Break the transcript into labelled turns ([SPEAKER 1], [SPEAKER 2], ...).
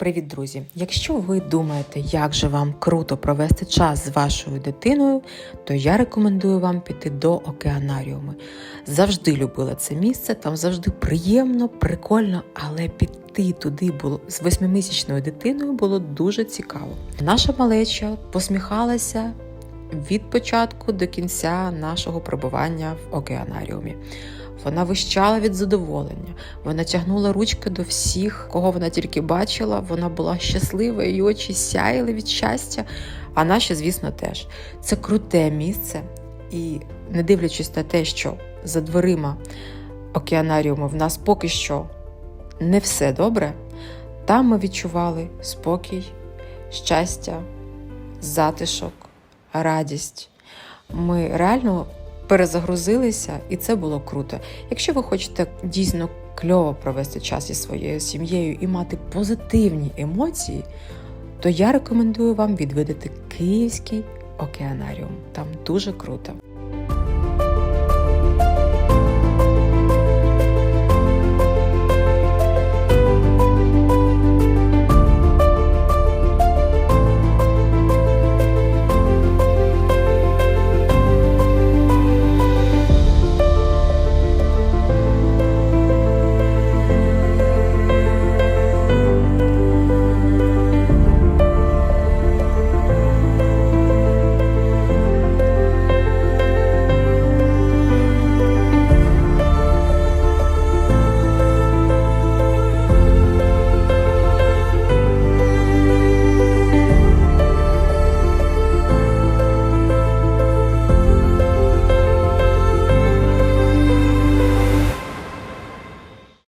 [SPEAKER 1] Привіт, друзі! Якщо ви думаєте, як же вам круто провести час з вашою дитиною, то я рекомендую вам піти до океанаріуму. Завжди любила це місце, там завжди приємно, прикольно, але піти туди було з восьмимісячною дитиною було дуже цікаво. Наша малеча посміхалася від початку до кінця нашого перебування в океанаріумі. Вона вищала від задоволення, вона тягнула ручки до всіх, кого вона тільки бачила. Вона була щаслива, її очі сяяли від щастя. А наші, звісно, теж. Це круте місце, і не дивлячись на те, що за дверима океанаріуму в нас поки що не все добре, там ми відчували спокій, щастя, затишок, радість. Ми реально перезагрузилися, і це було круто. Якщо ви хочете дійсно кльово провести час зі своєю сім'єю і мати позитивні емоції, то я рекомендую вам відвідати Київський океанаріум. Там дуже круто.